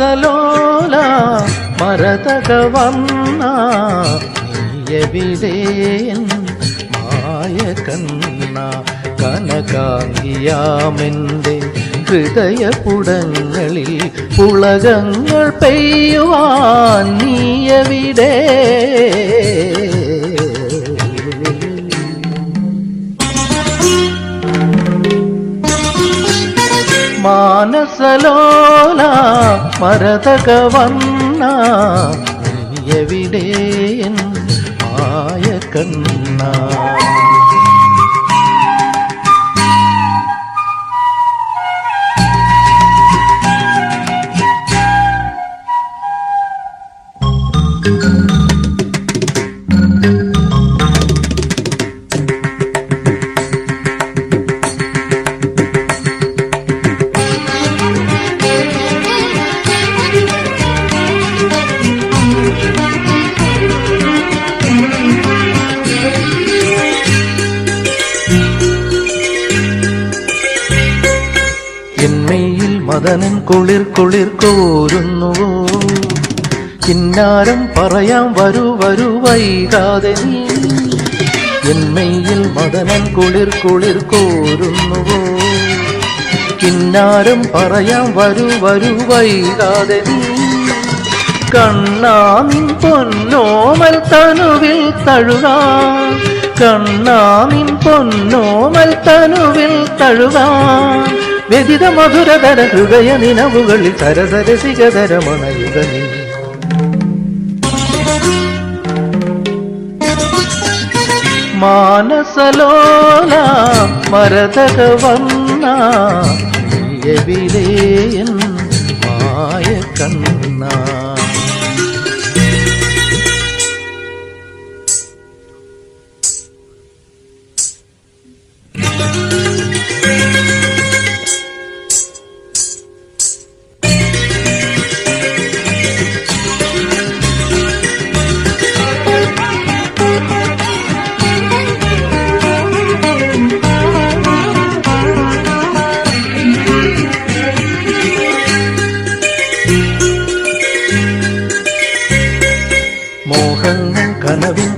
മാനസലോല മരതക വന്ന നീയവിടേൻ മായ കണ്ണ കനകാങ്കിയാമെന്റെ ഹൃദയപുടങ്ങളിൽ പുളകങ്ങൾ പെയ്യുവാൻ നീയവിടെ മാനസലോല മരതക വന്ന നീയവിടേൻ മായ മദനൻ കുളിർ കുളിർ കോരുന്നുവോ? കിന്നാരം പറയാം വരൂ വരൂ വൈകാതെ നീ. എന്മയിൽ മദനൻ കുളിർ കുളിർ കോരുന്നുവോ? കിന്നാരം പറയാം വരൂ വരൂ വൈകാതെ നീ. കണ്ണാമിൻ പൊന്നോമൽ തനുവിൽ തഴുകാൻ കണ്ണാമിൻ പൊന്നോമൽ തനുവിൽ തഴുകാൻ വ്യതിത മധുരതര ഹൃദയ നിലവുകളിൽ സരസരസികതരമണയുക മാനസലോല മരതക വന്ന എവിടെയൻ മായ കണ്ണ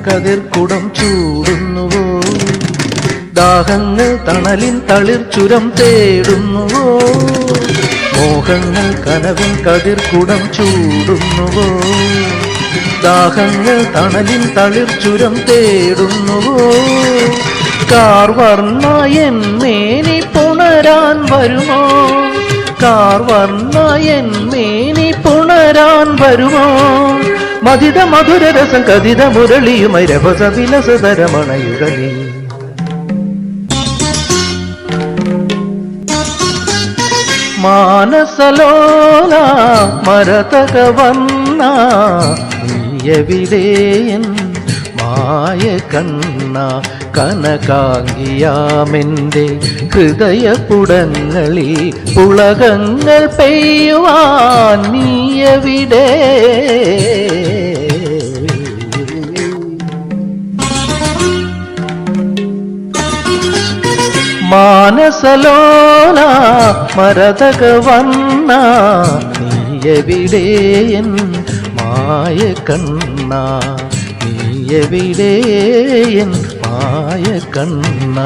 കതിർക്കുടം ചൂടുന്നുവോ? ദാഹങ്ങൾ തണലിൻ തളിർ ചുരം തേടുന്നുവോ? മോഹങ്ങൾ കനവിൻ കതിർക്കുടം ചൂടുന്നുവോ? ദാഹങ്ങൾ തണലിൻ തളിർ ചുരം തേടുന്നുവോ? കാർവർണ എന്നേനി പുണരാൻ വരുമോ? കാർവർണ എന്നേനി പുണരാൻ വരുമോ? മതിത മധുരരസം കഥിത മുരളിയുമായി രഭസ വിലസതരമണയുടലി മാനസലോല മരതക വന്ന നീയവിടേയൻ മായ കണ്ണ കനകാങ്കിയാമെന്റെ ഹൃദയപുടങ്ങളിൽ പുളകങ്ങൾ പെയ്യുവാൻ നീയവിടെ മാനസലോല മരതക വന്ന നീയവിടേയൻ മായ കണ്ണ നീയവിടേയൻ മായ കണ്ണ